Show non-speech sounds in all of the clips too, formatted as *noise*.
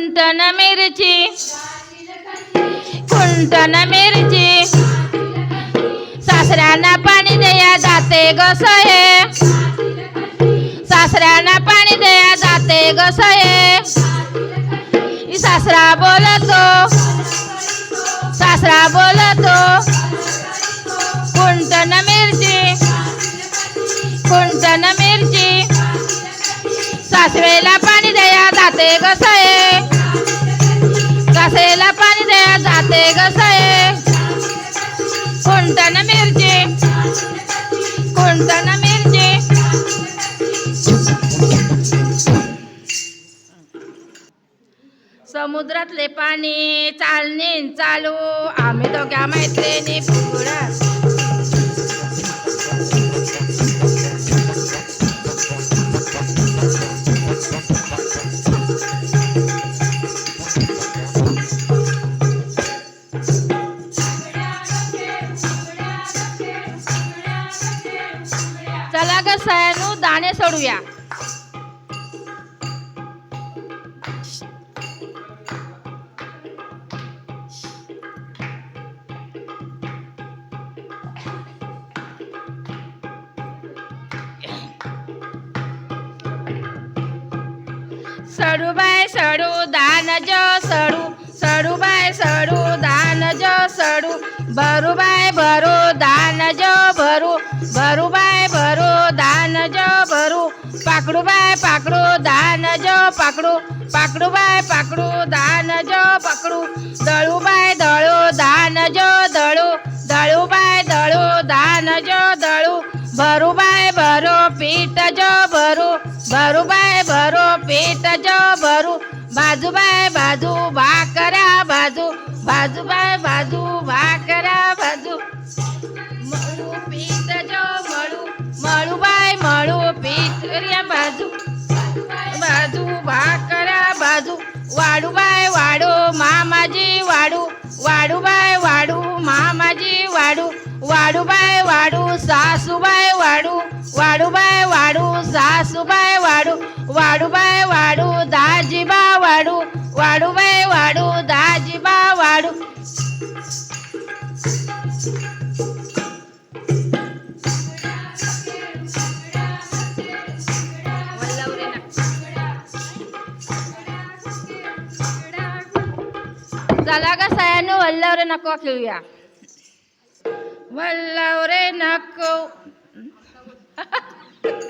कुंटन मिरची. कुंटन मिरची. सासऱ्यांना पाणी द्या जाते गसये सासऱ्यांना पाणी द्या जाते गसये सासरा बोलतो. सासरा बोलतो. कुंटन मिरची. कुंटन मिरची. सासवेला पाणी द्या जाते गसये द्या आहे? कोणताना कुंटन मिरची? ना मिरची? समुद्रातले पाणी चालणे चालू आम्ही दोघ्या मैत्रिणी सडू बाय सडू दान जो सडू सडू बाय सडू दान जो सडू भरू बाय भरू दान जो भरू भरू बाय भरू दान जो भरू पाकडू बाय पाकडू दान जो पाकडू पाकडू बाय पाकडू दान जो पकडू दळू बाय दळू दान जो दळू दळू बाय दळू दान पेट भरू जो भरू बाजू बाय बाजू भाकरा बाजू बाजू बाय बाजू भाकरा बाजू मळू पीठ जो मळू मळू बाय मळू पीठ रे बाजू. बाजू भाकरा बाजू वाडू बाय वाडू मामाजी वाडू वाडू बाय वाडू मामाजी वाडू वाडू बाय वाडू सासूबाय वाडू वाडू बाय वाडू सासूबाय वाडू वाडू बाय वाडू वाडू बाय वाडू दाजीबा वाडू चला का सयानू वल्लवरे नको खेळूया. वल्लवरे नको. *laughs*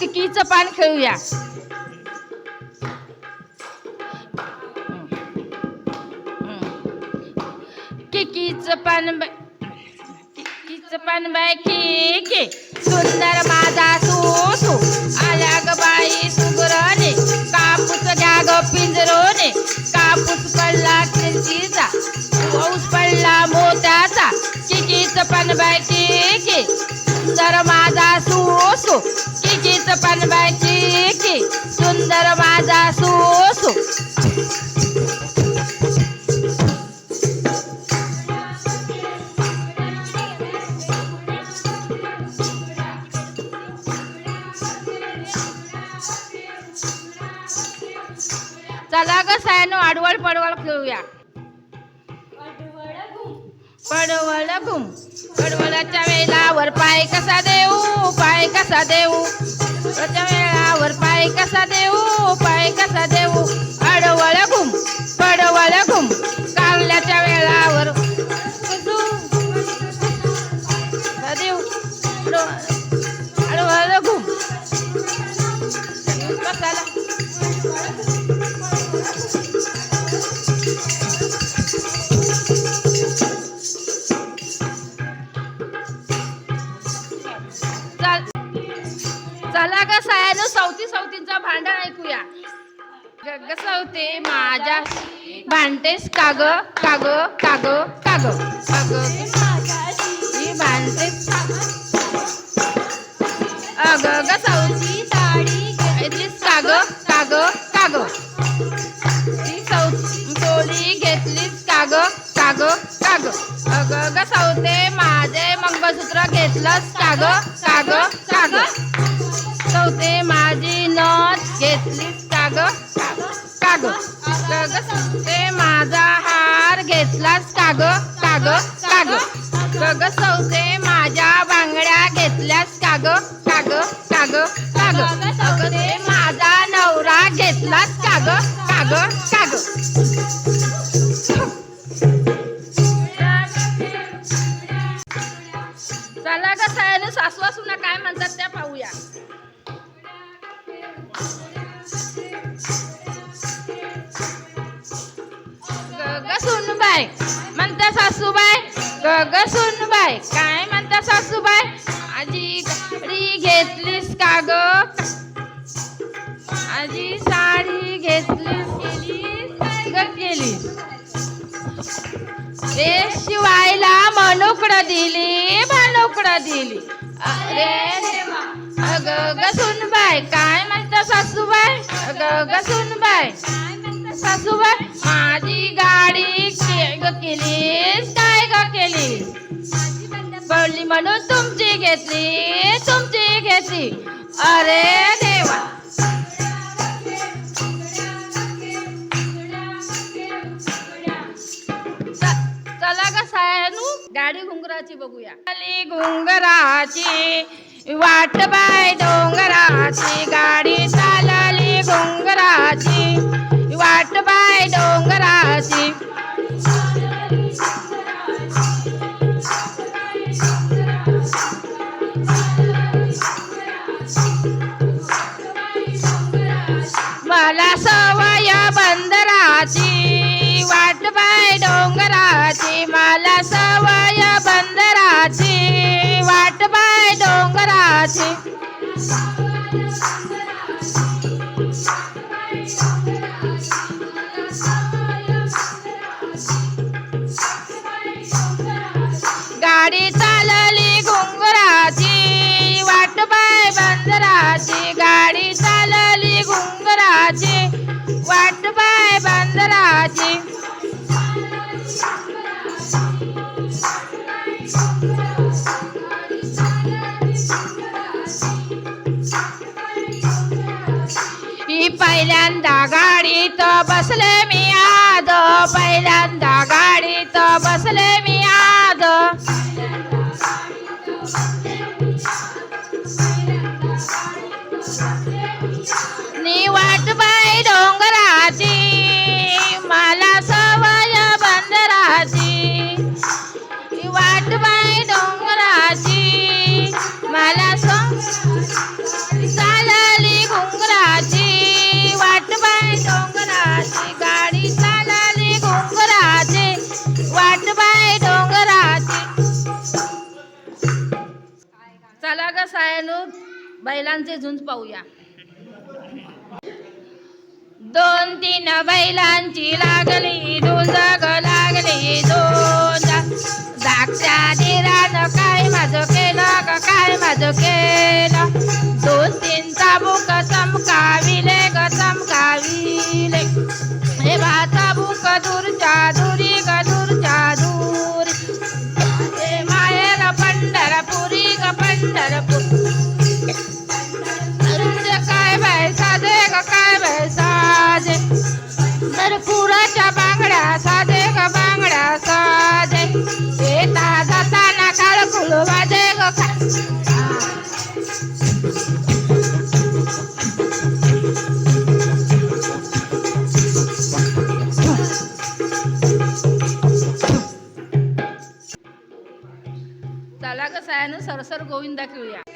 टिकीचं पान खेळूया. किकीचं पान बाय किकीचं पान बाय की सुंदर माझा तू तू. आल्या ग बाई सुगरने कापूस घ्या ग पिंजरोने. कापूस पडला किंचीचा पाऊस पडला मोत्याचा. किकीचं पान बाय चला ग सायनो आडवळ पडवळ खेळूया. पडवळ घुम. पडवळाच्या वेळावर पाय कसा देऊ पाय कसा देऊ? त्याच्या वेळावर पाय कसा देऊ पाय कसा देऊ? अडवळ घुम पडवळ घुम. कारल्याच्या वेळावर भांडतेस काग काग काग काग. अग मी भांडतेस. अग ग सवती साडी घेतलीस काग काग काग. ती सौ चोळी घेतलीस काग काग काग. अग ग सवते माझे मंगळसूत्र घेतलंस काग काग काग. चौथे माझी नथ घेतलीस काग काग. अग ग माझा हार घेतलास काग काग काग गग सवते माझ्या बांगड्या घेतल्यास काग काग काग काग अग माझा नवरा घेतलास काग काग काग रे शिवायला मनुकड दिली भानुकड दिली. अरे अग ग सुनबाय काय म्हणता सासूबाई? अग ग सुनबाय सासूबाई? माझी गाडी के- ग केलीस काय ग केली. पडली म्हणून तुमची घेतली तुमची घेतली. अरे चला ग सायानू. गाडी घुंगराची बघूया. आली घुंगराची वाट बाय डोंगराची. गाडी चालली घुंगराची. वाट बाय डोंगराची. बांधराची वाट पाय बांधराची ही पहिल्यांदा गाडीत बसले मी आज. पहिल्यांदा गाडीत बसले मी डोंगराची मला सवय बंदराची. वाट बाय डोंगराची मला सं चालली घुंगराची. वाट बाय डोंगराची गाडी चालली घुंगराची. वाट बाय डोंगराची. चला ग सायनू बैलांचे झुंज पाहूया. दोन तीन बैलांची लागली दोन ग लागली दोन जागच्या दिरानं काय माझं केलं काय माझं केलं? दोन तीन गोविंदा खेळूया.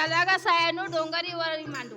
चला गा सायानू डोंगरीवर मांडू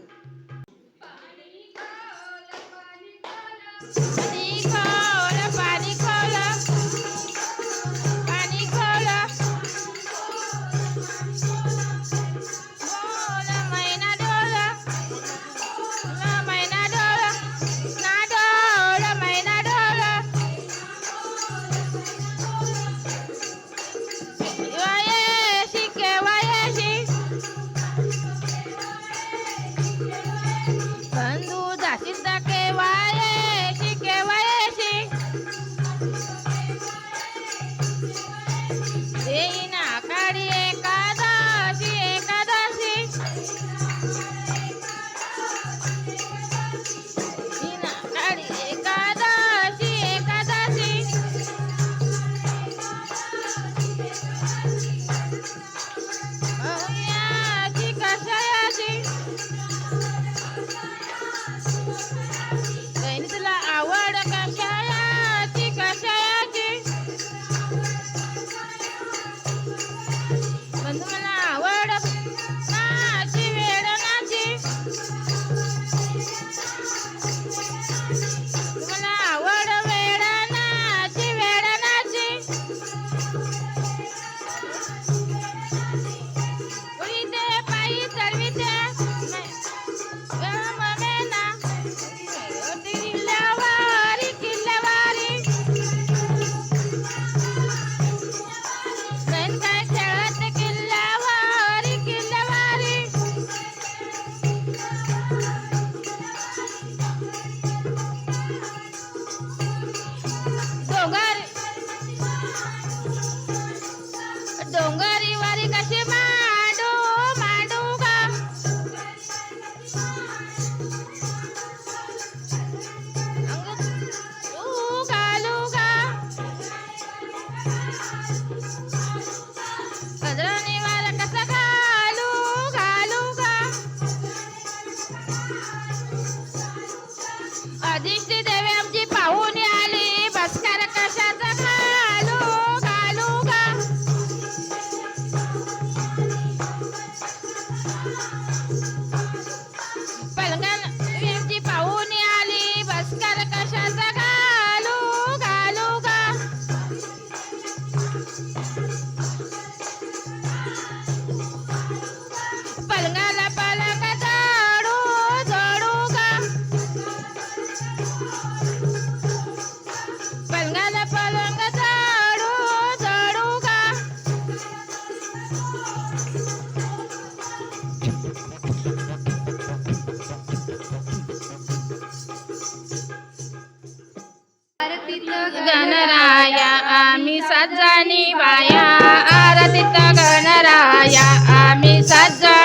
गणराया आम्ही जाणी बाया आरतीत गणराया आम्ही सज्जा